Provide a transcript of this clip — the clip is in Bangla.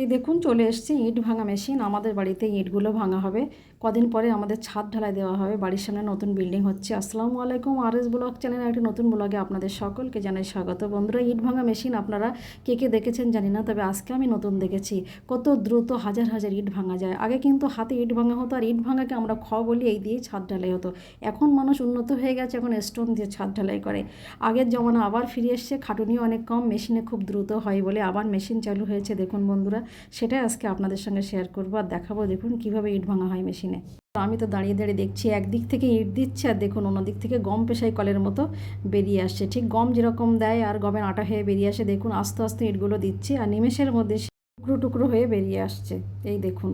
এই দেখুন, চলে এসছে ইট ভাঙা মেশিন। আমাদের বাড়িতে ইটগুলো ভাঙা হবে। কদিন পরে আমাদের ছাদ ঢালাই দেওয়া হবে। বাড়ির সামনে নতুন বিল্ডিং হচ্ছে। আসসালামু আলাইকুম আর এস ব্লগ চ্যানেলের একটি নতুন ব্লগে আপনাদের সকলকে জানাই স্বাগত। বন্ধুরা, ইট ভাঙা মেশিন আপনারা কে কে দেখেছেন জানি না, তবে আজকে আমি নতুন দেখেছি। কত দ্রুত হাজার হাজার ইট ভাঙা যায়। আগে কিন্তু হাতে ইট ভাঙা হতো আর ইট ভাঙাকে আমরা খ বলি, এই দিয়ে ছাদ ঢালাই হতো। এখন মানুষ উন্নত হয়ে গেছে, এখন স্টোন দিয়ে ছাদ ঢালাই করে। আগের জমানা আবার ফিরে এসছে। খাটুনিও অনেক কম, মেশিনে খুব দ্রুত হয় বলে আবার মেশিন চালু হয়েছে। দেখুন বন্ধুরা সেটাই আজকে আপনাদের সঙ্গে শেয়ার করব আর দেখাবো দেখুন কীভাবে ইট ভাঙা হয় মেশিনে তো আমি তো দাঁড়িয়ে দাঁড়িয়ে দেখছি, একদিক থেকে ইট দিচ্ছে আর দেখুন অন্যদিক থেকে গম পেশাই কলের মতো বেরিয়ে আসছে। ঠিক গম যেরকম দেয় আর গমের আটা হয়ে বেরিয়ে আসে, দেখুন আস্তে আস্তে ইটগুলো দিচ্ছে আর নিমেষের মধ্যে টুকরো টুকরো হয়ে বেরিয়ে আসছে। এই দেখুন।